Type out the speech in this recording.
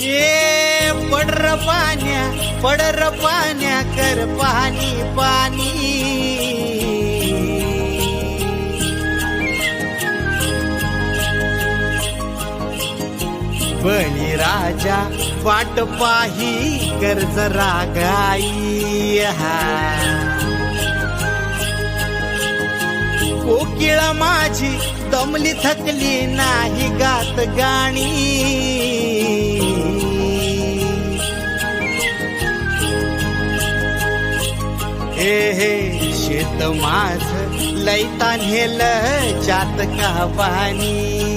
ये पडर पाण्या पडर पाण्या कर पाणी पाणी. बळी राजा वाट पाही कर जरा गाई. हा. कोकिळ माझी दमली थकली नाही गात गाणी. हे हे शेत माझ लैता नेल जात का पाणी